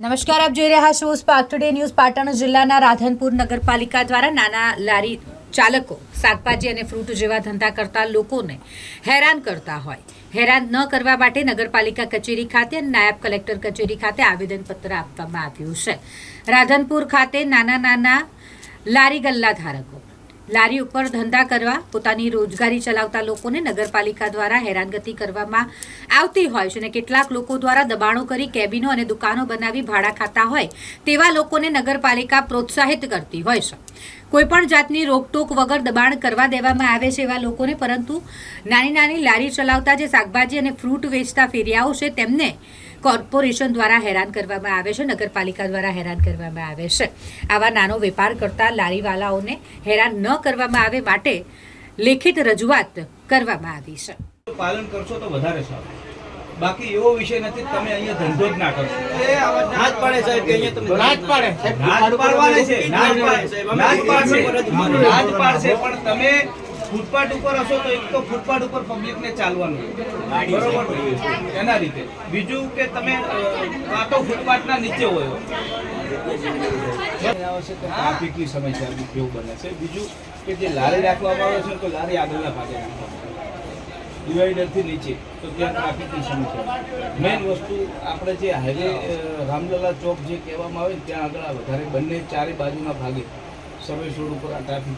નમસ્કાર, આપ જોઈ રહ્યા છો સ્પાર્ક ટુડે ન્યૂઝ પાટણ જિલ્લાના રાધનપુર નગરપાલિકા દ્વારા નાના લારી ચાલકો શાકભાજી અને ફ્રૂટ જેવા ધંધા કરતા લોકોને હેરાન કરતા હોય. હેરાન ન કરવા માટે નગરપાલિકા કચેરી ખાતે અને નાયબ કલેક્ટર કચેરી ખાતે આવેદનપત્ર આપવામાં આવ્યું છે. રાધનપુર ખાતે નાના નાના લારી ગલ્લા ધારકો લારી ઉપર ધંધા કરવા, પોતાની રોજગારી ચલાવતા લોકોને નગરપાલિકા દ્વારા હેરાનગતિ કરવામાં આવતી હોય છે અને કેટલાક લોકો દ્વારા દબાણો કરી કેબિનો અને દુકાનો બનાવી ભાડા ખાતા હોય તેવા લોકોને નગરપાલિકા પ્રોત્સાહિત કરતી હોય છે. કોઈ પણ જાતની રોકટોક વગર દબાણ કરવા દેવામાં આવે છે એવા લોકોને પરંતુ નાની નાની લારી ચલાવતા જે શાકભાજી અને ફ્રૂટ વેચતા ફેરિયાઓ છે તેમને કોર્પોરેશન દ્વારા હેરાન કરવામાં આવે છે નગરપાલિકા દ્વારા હેરાન કરવામાં આવે છે. આવા નાનો વેપાર કરતા લારીવાલાઓને હેરાન ન કરવામાં આવે માટે લેખિત રજૂઆત કરવામાં આવી છે. પાલન કરશો તો વધારે સારું. બાકી એવો વિષય નથી તમે અહીંયા ધંધો જ ના કરશો. ના પાડે સાહેબ કે અહીંયા તમે ના પાડે. ના પાડવાને છે. ના પાડે. ના જ પાડશે. ના પાડશે પણ તમે ફૂટપાથ ઉપર હશો તો એક તો ફૂટપાથ ઉપર પબ્લિકને ચાલવાનું. બરોબર? એના રીતે. બીજું કે તમે કાં તો ફૂટપાથના નીચે હોય. ટ્રાફિકની સમસ્યા કેવું બને છે? બીજું કે જે લારી રાખવામાં આવે છે તો લારી આગળના ભાગે રાખવામાં ડિવાઈડરથી નીચે. તો ત્યાં ટ્રાફિકની સમસ્યા. મેઇન વસ્તુ આપણે જે હાઈવે રામલલા ચોક જે કહેવામાં આવે ત્યાં આગળ વધારે બંને ચારે બાજુના ભાગે સર્વિસ રોડ ઉપર આ ટ્રાફિક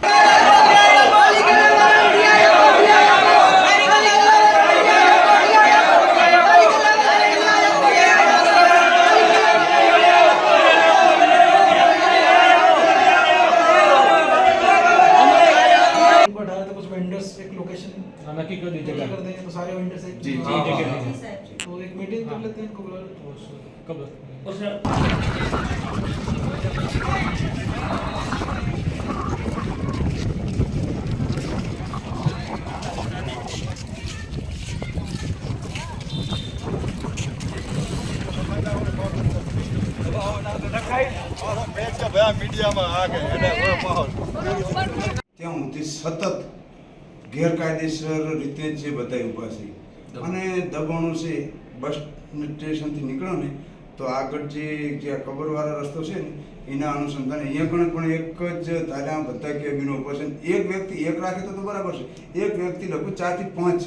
बढ़ा तो कुछ वेंडर्स एक लोकेशन नक्की कर दीजिए कर देंगे तो सारे वेंडर्स एक जी, हाँ, जी, हाँ, जी, हाँ। तो एक मीटिंग कर लेते हैं इनको बुला लो कब ત્યાં સુધી સતત ગેરકાયદેસર રીતે જે બધા ઊભા છે. અને દબાણો છે બસ સ્ટેશનથી નીકળો ને, તો આગળ જે જે કબરવાળા રસ્તો છે ને, એના અનુસંધાને અહીંયા પણ પણ એક જ ધાર્યા બધા કેબિનો ઊભા છે. એક વ્યક્તિ એક રાખે તો બરાબર છે. એક વ્યક્તિ લગભગ ચારથી પાંચ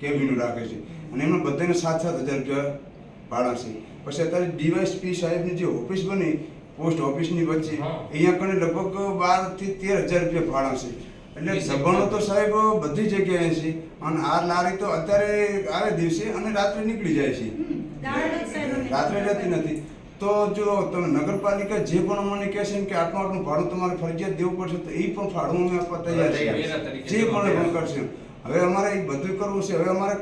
કેબિનો રાખે છે. અને એમાં બધાને સાત સાત હજાર રૂપિયા ભાડા છે પછી અત્યારે ડીવાયસપી સાહેબની જે ઓફિસ બની પોસ્ટ ઓફિસની વચ્ચે અહીંયા પણ લગભગ બારથી તેર હજાર રૂપિયા ભાડા છે એટલે દબાણો તો સાહેબ બધી જગ્યાએ છે અને આ લારી તો અત્યારે આવે દિવસે અને રાત્રે નીકળી જાય છે. રાત્રે રહેતી નથી. તો જો તમે નગરપાલિકા જે પણ અમને કહે છે કે આટલું આટલું ભાડું તમારે ફરજિયાત દેવું પડશે તો એ પણ ભાડું અમે આપવા તૈયાર છે. જે પણ પણ કરશે. હવે અમારે એ બધું કરવું છે. હવે અમારે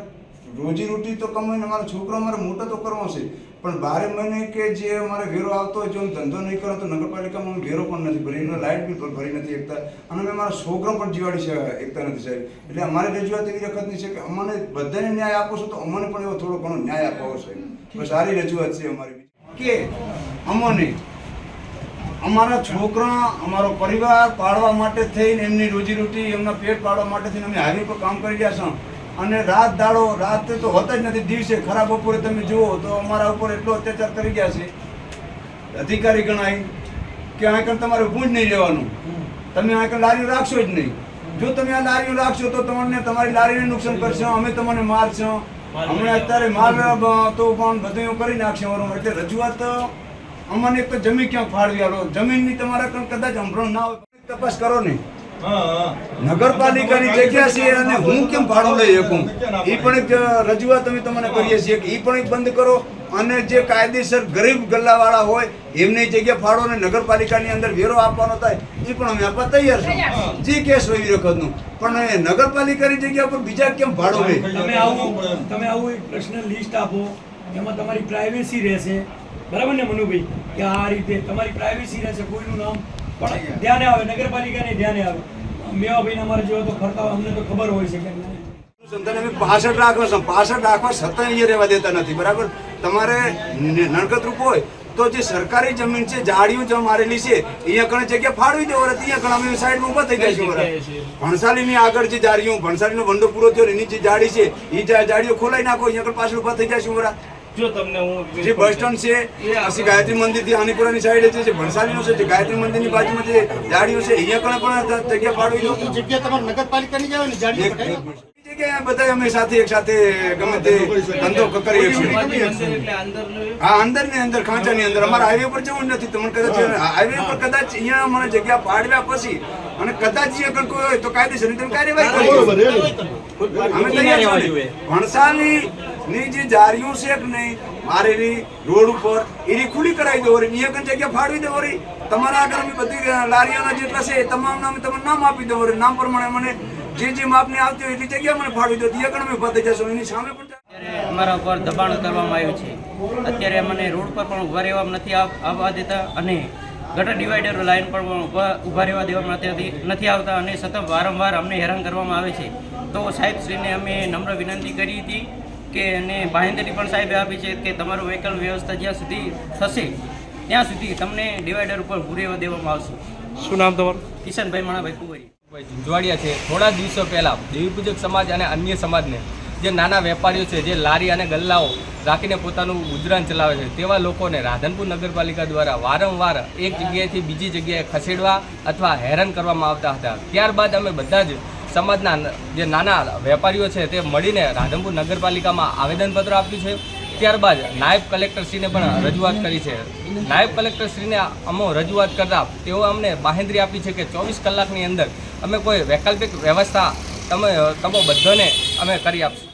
રોજી રોટી તો કમાઈને અમારા છોકરો અમારે મોટો તો કરવો છે. પણ બારે મહિને કે જે અમારે વેરો આવતો હોય જો હું ધંધો નહીં કરો તો નગરપાલિકામાં અમે વેરો પણ નથી ભરી એનો લાઇટ બિલ ભરી નથી એકતા અને અમે મારા છોકરો પણ જીવાડી છે એકતા નથી સાહેબ. એટલે અમારે રજૂઆત એવી વખતની છે કે અમને બધાને ન્યાય આપો છો તો અમને પણ એવો થોડો ઘણો ન્યાય આપવો છે સારી રજૂઆત છે અમારી કે અમને અમારા છોકરા, અમારો પરિવાર પાળવા માટે થઈને એમની રોજીરોટી એમના પેટ પાળવા માટે થઈને અમે હાઈવે પર કામ કરી રહ્યા છીએ. અને રાત દાડો રાતે તો હોતા જ નથી દિવસે ખરાબ બપોરે તમે જુઓ તો અમારા ઉપર એટલો અત્યાચાર કરી ગયા છે. અધિકારી ગણાય કે અહીં તમારે ઊભું જ નહીં રહેવાનું. તમે અહીં લારીઓ રાખશો જ નહીં. જો તમે આ લારીઓ રાખશો તો તમને તમારી લારીને નુકસાન કરશો અમે તમને મારશો અમને અત્યારે માલ તો પણ બધું કરી નાખશે અમારું. એટલે રજૂઆત અમને એક તો જમીન ક્યાં ફાળવી આલો? જમીનની તમારા કદાચ હંભળો ના હોય તપાસ કરો ને. નગરપાલિકાની જગ્યા છે અને હું કેમ ભાડું લઈ શકું? એ પણ એક રજૂઆત અમે તમને કરીએ છીએ કે એ પણ બંધ કરો. અને જે કાયદેસર ગરીબ ગલ્લાવાળા હોય એમની જગ્યા ફાળો અને નગરપાલિકાની અંદર વેરો આપવાનો થાય એ પણ અમે આપવા તૈયાર છે જે કેસ હોય એ વખતનું પણ એ નગરપાલિકાની જગ્યા પર બીજા કેમ ભાડો લે? તમે આવું તમે આવું એક પર્સનલ લિસ્ટ આપો એમાં તમારી પ્રાઇવેસી રહેશે. બરાબર ને મનુભાઈ? કે આ રીતે તમારી પ્રાઇવેસી રહેશે કોઈનું નામ પણ ધ્યાને આવે નગરપાલિકાને ધ્યાને આવે. મેવાભાઈને અમારે જેવો તો ફરતા અમને તો ખબર હોય છે કે નહીં. સંતાન અમે પાસઠ રાખવા છે. પાસઠ રાખવા છતાં અહીંયા રહેવા દેતા નથી. બરાબર? તમારે ન- નડકત હોય તો જે સરકારી જમીન છે જાળીઓ જે મારેલી છે અહીંયા ઘણી જગ્યા ફાળવી દેવો અહીંયા કણે અમે સાઈડમાં ઊભા થઈ જાય છે ભણસાલીની આગળ જે જાળીઓ ભણસાલીનો વંડો પૂરો થયો ને એની જે જાળી છે એ જા- જાળીઓ ખોલાઈ નાખો અહીંયા પાછળ ઊભા થઈ જાય છે વરા જો તમને હું જે બસ સ્ટેન્ડ છે પછી ગાયત્રી મંદિરથી આનીપુરાની સાઈડે છે જે ભણસાલીનો છે જે ગાયત્રી મંદિરની બાજુમાં જે જાડીઓ છે અહીંયા પણ પણ જગ્યા ફાળવી દો જગ્યા તમારે નગરપાલિકાની જ આવે ને જાડી એક- પટાવી એક જગ્યાએ બધા અમે સાથે એક સાથે ગમે તે ધંધો કરીએ છીએ. અંદર એટલે હા અંદરની અંદર ખાંચા અંદર. અમારા હાઈવે પર જવું નથી તમને કદાચ હાઈવે પર કદાચ અહીંયા મને જગ્યા પાડવ્યા પછી અને કદાચ આગળ કોઈ હોય તો કાયદેસર તમે કાર્યવાહી કરજો. અમે તૈયાર છીએ. ભણસાલી ની જે જારીઓ છે કે નહીં મારેલી રોડ ઉપર, એની ખુલ્લી કરાવી દો વળી. અહીંયા કણ જગ્યા ફાળવી દો વળી. તમારા આગળ અમે બધી લારીઓના જેટલા છે, એ તમામ નામે તમને નામ આપી દો વળી. નામ પ્રમાણે મને જે જે માપની આવતી હોય એટલી જગ્યા મને ફાળવી દો. કણ અમે ફતે જશો એની સામે પણ અમારા ઉપર દબાણ કરવામાં આવ્યું છે. અત્યારે અમને રોડ પર પણ ઊભા રહેવા નથી આવવા દેતા અને ગટર ડિવાઈડર લાઈન પર પણ ઊભા રહેવા દેવામાં નથી આવતા અને સતત વારંવાર અમને હેરાન કરવામાં આવે છે. તો સાહેબશ્રીને અમે નમ્ર વિનંતી કરી હતી કે અને બાંહેધરી પણ સાહેબે આપી છે કે તમારું વ્હીકલ વ્યવસ્થા જ્યાં સુધી થશે ત્યાં સુધી તમને ડિવાઈડર ઉપર ભૂરેવા દેવામાં આવશે. શું નામ તમારું? કિશનભાઈ મણાભાઈ કુવરી. ભાઈ ઝુંઝવાડિયા છે. થોડા દિવસો પહેલાં દેવીપૂજક સમાજ અને અન્ય સમાજને જે નાના વેપારીઓ છે જે લારી અને ગલ્લાઓ રાખીને પોતાનું ગુજરાન ચલાવે છે તેવા લોકોને રાધનપુર નગરપાલિકા દ્વારા વારંવાર એક જગ્યાએથી બીજી જગ્યાએ ખસેડવા અથવા હેરાન કરવામાં આવતા હતા. ત્યારબાદ અમે બધા જ સમાજના જે નાના વેપારીઓ છે તે મળીને રાધનપુર નગરપાલિકામાં આવેદનપત્ર આપ્યું છે. ત્યારબાદ નાયબ કલેક્ટરશ્રીને પણ રજૂઆત કરી છે. નાયબ કલેક્ટરશ્રીને અમો રજૂઆત કરતા તેઓ અમને બાહેંધરી આપી છે કે ચોવીસ કલાકની અંદર અમે કોઈ વૈકલ્પિક વ્યવસ્થા તમે તમે બધાને અમે કરી આપશું.